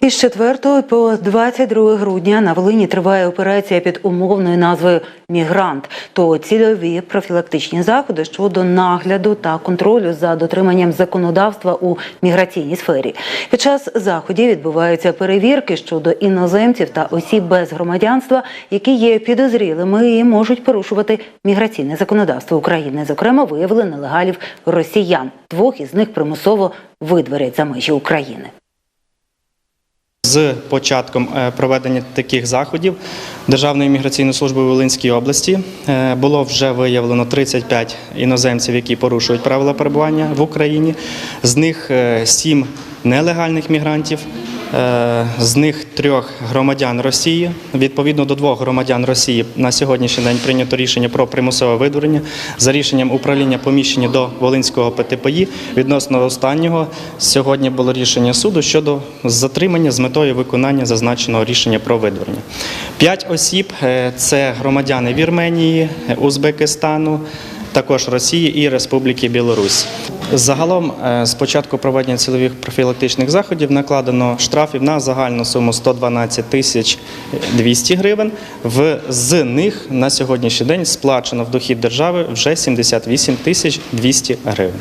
Із 4 по 22 грудня на Волині триває операція під умовною назвою Мігрант. То цільові профілактичні заходи щодо нагляду та контролю за дотриманням законодавства у міграційній сфері. Під час заходів відбуваються перевірки щодо іноземців та осіб без громадянства, які є підозрілими і можуть порушувати міграційне законодавство України. Зокрема, виявили нелегалів росіян. Двох із них примусово видворять за межі України. З початком е, проведення таких заходів Державної міграційної служби у Волинській області е, було вже виявлено 35 іноземців, які порушують правила перебування в Україні. З них 7 нелегальних мігрантів. Е, З них трьох громадян Росії. Відповідно до двох громадян Росії на сьогоднішній день прийнято рішення про примусове видворення за рішенням управління поміщення до Волинського ПТПІ. Відносно останнього сьогодні було рішення суду щодо затримання з метою виконання зазначеного рішення про видворення. П'ять осіб е, це громадяни Вірменії, Узбекистану. Також Росії і Республіки Білорусь. Загалом е, з початку проведення цілових профілактичних заходів накладено штрафів на загальну суму 112 тисяч 200 гривень. З них на сьогоднішній день сплачено в дохід держави вже 78 тисяч 200 гривень.